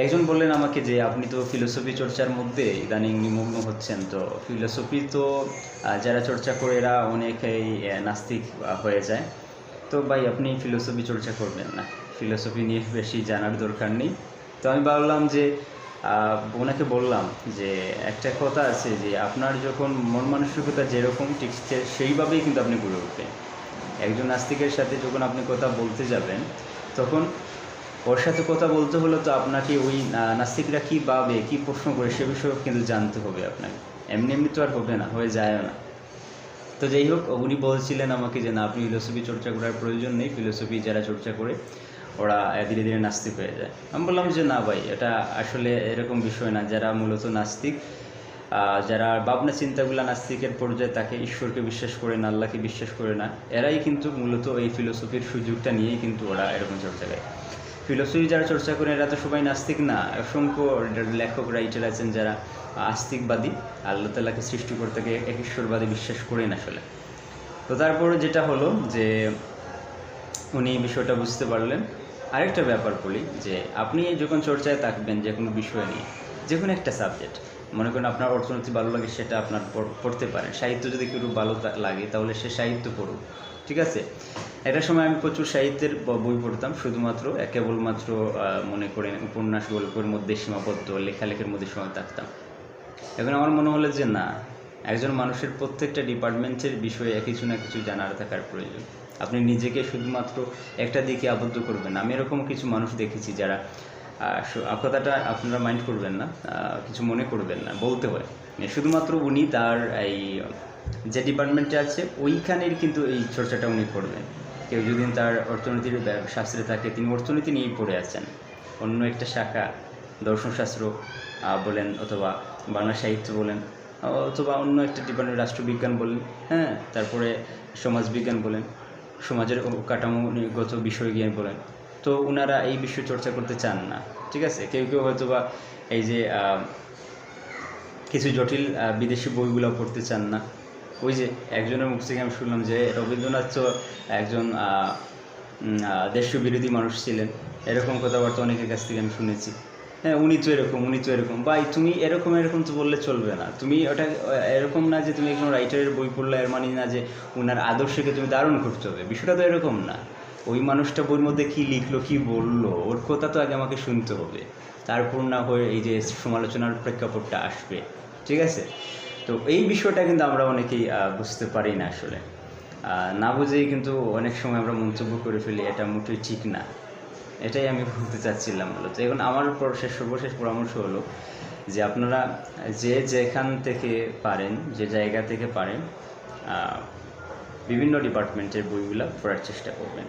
একজন বললেন আমাকে যে আপনি তো ফিলোসফি চর্চার মধ্যে ইদানিং নিমগ্ন হচ্ছেন, তো ফিলোসফি তো যারা চর্চা করে এরা অনেকেই নাস্তিক হয়ে যায়। তো ভাই, আপনি ফিলোসফি চর্চা করবেন না। ফিলোসফি নিয়ে বেশি জানার দরকার নেই। তো আমি ভাবলাম যে ওনাকে বললাম যে, একটা কথা আছে যে, আপনার যখন মন মানসিকতা যেরকম ঠিক সেইভাবেই কিন্তু আপনি গড়ে উঠবেন। একজন নাস্তিকের সাথে যখন আপনি কথা বলতে যাবেন, তখন ওর সাথে কথা বলতে হলে তো আপনাকে ওই নাস্তিকরা কী ভাবে, কী প্রশ্ন করে সে বিষয়ে কিন্তু জানতে হবে আপনাকে। এমনি এমনি তো আর হবে না, হয়ে যায় না। তো যাই হোক, উনি বলছিলেন আমাকে যে, না, আপনি ফিলোসফি চর্চা করার প্রয়োজন নেই। ফিলোসফি যারা চর্চা করে, ওরা ধীরে ধীরে নাস্তিক হয়ে যায়। আমি বললাম যে, না ভাই, এটা আসলে এরকম বিষয় না। যারা মূলত নাস্তিক যারা ভাবনা চিন্তাগুলো নাস্তিকের পর্যায়ে তাকে ঈশ্বরকে বিশ্বাস করে না, আল্লাহকে বিশ্বাস করে না, এরাই কিন্তু মূলত এই ফিলোসফির সুযোগটা নিয়েই কিন্তু ওরা এরকম চর্চা করে। ফিলোসফি যারা চর্চা করেন, এরা তো সবাই নাস্তিক না। অসংখ্য লেখক, রাইটার আছেন যারা আস্তিকবাদী। আল্লাহ তাল্লাহকে সৃষ্টিকর্তাকে এক ঈশ্বরবাদী বিশ্বাস করেন আসলে। তো তারপরে যেটা হলো যে, উনি বিষয়টা বুঝতে পারলেন। আরেকটা ব্যাপার বলি যে, আপনি যখন চর্চায় থাকবেন যে কোনো বিষয় নিয়ে, যে কোনো একটা সাবজেক্ট মনে করেন আপনার অর্থনীতি ভালো লাগে, সেটা আপনার পড়তে পারেন। সাহিত্য যদি কেউ ভালো লাগে, তাহলে সে সাহিত্য পড়ুক, ঠিক আছে? একটা সময় আমি প্রচুর সাহিত্যের বই পড়তাম, শুধুমাত্র কেবলমাত্র মনে করেন উপন্যাস, গল্পের মধ্যে সীমাবদ্ধ, লেখালেখির মধ্যে সময় থাকতাম। এখন আমার মনে হলো যে, না, একজন মানুষের প্রত্যেকটা ডিপার্টমেন্টের বিষয়ে কিছু না কিছু জানার থাকার প্রয়োজন। আপনি নিজেকে শুধুমাত্র একটা দিকে আবদ্ধ করবেন আমি এরকম কিছু মানুষ দেখেছি যারা কথাটা আপনারা মাইন্ড করবেন না কিছু মনে করবেন না, বলতে হয়। শুধুমাত্র উনি তার এই, যে ডিপার্টমেন্টে আছে, ওইখানের কিন্তু এই চর্চাটা উনি করবেন। কেউ যদি তার অর্থনীতির শাস্ত্রে থাকে, তিনি অর্থনীতি নিয়েই পড়ে আছেন। অন্য একটা শাখা, দর্শনশাস্ত্র বলেন, অথবা বাংলা সাহিত্য বলেন, অথবা অন্য একটা ডিপার্টমেন্ট রাষ্ট্রবিজ্ঞান বলেন হ্যাঁ তারপরে সমাজবিজ্ঞান বলেন, সমাজের কাঠামোগত বিষয় গিয়ে বলেন তো ওনারা এই বিষয় চর্চা করতে চান না, ঠিক আছে? কেউ কেউ হয়তো বা এই যে কিছু জটিল বিদেশি বইগুলো পড়তে চান না। ওই যে একজনের মুখ থেকে আমি শুনলাম যে রবীন্দ্রনাথ তো একজন দেশীয় বিরোধী মানুষ ছিলেন। এরকম কথাবার্তা অনেকের কাছ থেকে আমি শুনেছি। হ্যাঁ উনি তো এরকম, উনি তো এরকম। ভাই, তুমি এরকম এরকম তো বললে চলবে না। তুমি ওটা, এরকম না যে তুমি একজন রাইটারের বই পড়লে এর মানে না যে ওনার আদর্শকে তুমি ধারণ করতে হবে। বিষয়টা তো এরকম না। ওই মানুষটা বইয়ের মধ্যে কী লিখলো, কি বলল, ওর কথা তো আগে আমাকে শুনতে হবে। তারপর না হয়ে এই যে সমালোচনার প্রেক্ষাপটটা আসবে, ঠিক আছে? তো এই বিষয়টা কিন্তু আমরা অনেকেই বুঝতে পারি না আসলে। না বুঝেই কিন্তু অনেক সময় আমরা মন্তব্য করে ফেলি, এটা মোটেই ঠিক না। এটাই আমি বলতে চাচ্ছিলাম মূলত। এখন আমার শেষ সর্বশেষ পরামর্শ হলো যে আপনারা যে যেখান থেকে পারেন, যে জায়গা থেকে পারেন বিভিন্ন ডিপার্টমেন্টের বইগুলো পড়ার চেষ্টা করবেন।